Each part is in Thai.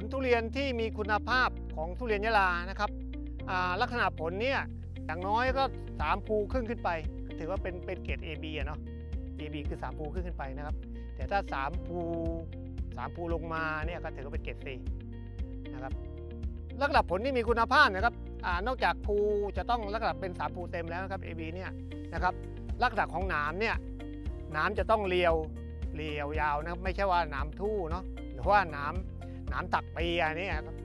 ลทุเรียนที่มีคุณภาพของทุเรียนยะลานะครับลักษณะผลเนี่ยอย่างน้อยก็3ภูครึ่งขึ้นไป ถือว่าเป็นเป็นเกรด AB อะเนาะ AB คือ3ภูครึ่งขึ้นไปนะครับ แต่ถ้า3ภู3ภูลงมาเนี่ยก็ถือว่าเป็นเกรด C นะครับลักษณะผลที่มีคุณภาพนะครับอนอกจากภูจะต้องลักษณะเป็น3ภูเต็มแล้วนะครับ AB เนี่ยนะครับลักษณะของหนามเนี่ยหนามจะต้องเรียวเรียวยาวนะครับไม่ใช่ว่าหนามทู่เนาะหรือว่าหนาม นามตักปีอันนี้ครับ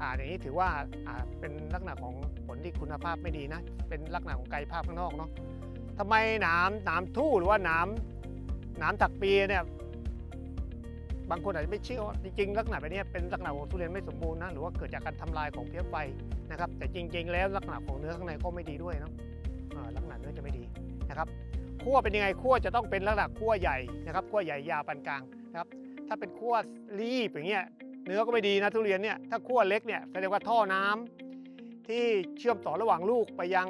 อ่าอย่างนี้ถือว่าอ่าเป็นลักษณะของผลที่คุณภาพไม่ดีนะ เป็นลักษณะของกายภาพข้างนอกเนาะทำไมหนามหนามทู่หรือว่าหนามหนามตักปีเนี่ยบางคนอาจจะไม่เชื่อว่าจริงๆลักษณะแบบนี้เป็นลักษณะของทุเรียนไม่สมบูรณ์นะหรือว่าเกิดจากการทำลายของเพี้ยไฟนะครับ แต่จริง ๆ แล้วลักษณะของเนื้อข้างในก็ไม่ดีด้วยเนาะอ่าลักษณะเนื้อจะไม่ดีนะครับขั้วเป็นยังไงขั้วจะต้องเป็นลักษณะขั้วใหญ่นะครับขั้วใหญ่ยาวปานกลางนะครับถ้าเป็นขั้วรีบอย่างเงี้ย เนื้อก็ไม่ดีนะทุเรียนเนี่ยถ้าขั้วเล็กเนี่ยแสดงว่าท่อน้ำที่เชื่อมต่อระหว่างลูกไปยัง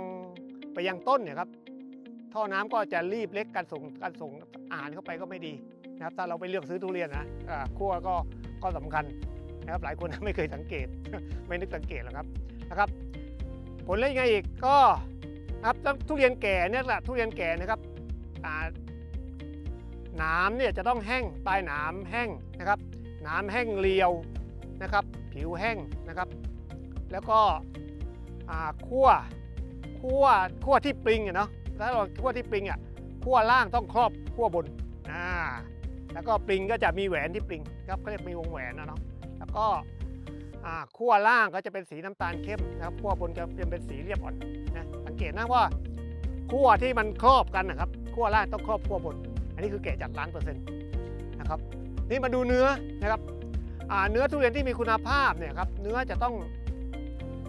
ไปยังต้นเนี่ยครับท่อน้ำก็จะรีบเล็กการส่งการส่งอาหารเข้าไปก็ไม่ดีนะครับถ้าเราไปเลือกซื้อทุเรียนนะอ่าคั่วก็ก็สำคัญนะครับหลายคนไม่เคยสังเกต ไม่นึกสังเกตหรอกครับนะครับ ผลเล่นยังไงอีกก็นะครับทุเรียนแก่เนี่ยแหละทุเรียนแก่นะครับหนามเนี่ยจะต้องแห้งปลายหนามแห้งนะครับ นามแห้งเรียวนะครับ ผิวแห้งนะครับ แล้วก็อ่าคั่วคั่วคั่วที่ปริงเนาะถ้าเราคั่วที่ปริงอะคั่วล่างต้องครอบคั่วบนอ่าแล้วก็ปริงก็จะมีแหวนที่ปริงครับเขาเรียกมีวงแหวนนะเนาะแล้วก็ขั้วล่างก็จะเป็นสีน้ำตาลเข้มนะครับขั้วบนจะเป็นเป็นสีเรียบอ่อนนะสังเกตนะว่าขั้วที่มันครอบกันนะครับขั้วล่างต้องครอบขั้วบน อันนี้คือแกะจัดล้านเปอร์เซ็นต์นะครับ นี่มาดูเนื้อนะครับเนื้อทุเรียนที่มีคุณภาพเนี่ยครับเนื้อจะต้อง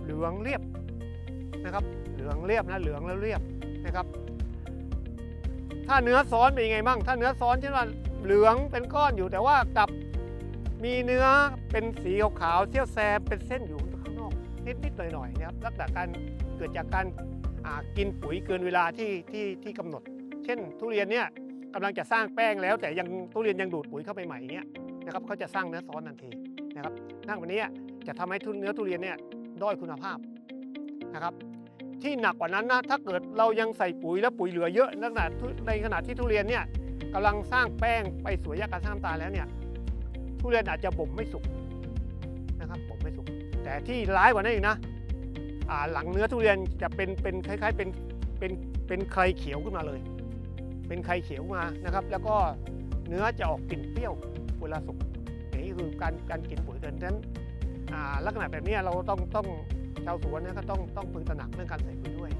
เหลืองเรียบนะครับ เหลืองเรียบนะเหลืองแล้วเรียบนะครับ ถ้าเนื้อซ้อนเป็นยังไงบ้างถ้าเนื้อซ้อนเช่นว่าเหลืองเป็นก้อนอยู่แต่ว่ากับมีเนื้อเป็นสีขาวเสี้ยวแซมเป็นเส้นอยู่ข้างนอกนิดๆหน่อยๆนะครับลักษณะการเกิดจากการกินปุ๋ยเกินเวลาที่ที่ที่กำหนด เช่นทุเรียนเนี่ย กำลังจะสร้างแป้งแล้ว แต่ยังทุเรียนยังดูดปุ๋ยเข้าไปใหม่เนี้ยนะครับเขาจะสร้างเนื้อซ้อนทันทีนะครับนั่นแบบนี้จะทำให้ทุเนื้อทุเรียนเนี่ยด้อยคุณภาพนะครับ ที่หนักกว่านั้นนะถ้าเกิดเรายังใส่ปุ๋ยแล้วปุ๋ยเหลือเยอะในขณะในขณะที่ทุเรียนเนี่ยกำลังสร้างแป้งไปสวยยาการสร้างน้ำตาลแล้วเนี่ยทุเรียนอาจจะบ่มไม่สุกนะครับบ่มไม่สุก แต่ที่ร้ายกว่านั้นอีกนะหลังเนื้อทุเรียนจะเป็นเป็นคล้าย ๆ เป็นเป็นเป็นไครเขียวขึ้นมาเลย เป็นไครเขียวมานะครับ แล้วก็เนื้อจะออกกลิ่นเปรี้ยวเวลาสุกนี่คือการการกินปุ๋ยเดินนั้นลักษณะแบบนี้เราต้องต้องชาวสวนนี่ก็ต้องต้องพึงตระหนักเรื่องการใส่ปุ๋ยด้วย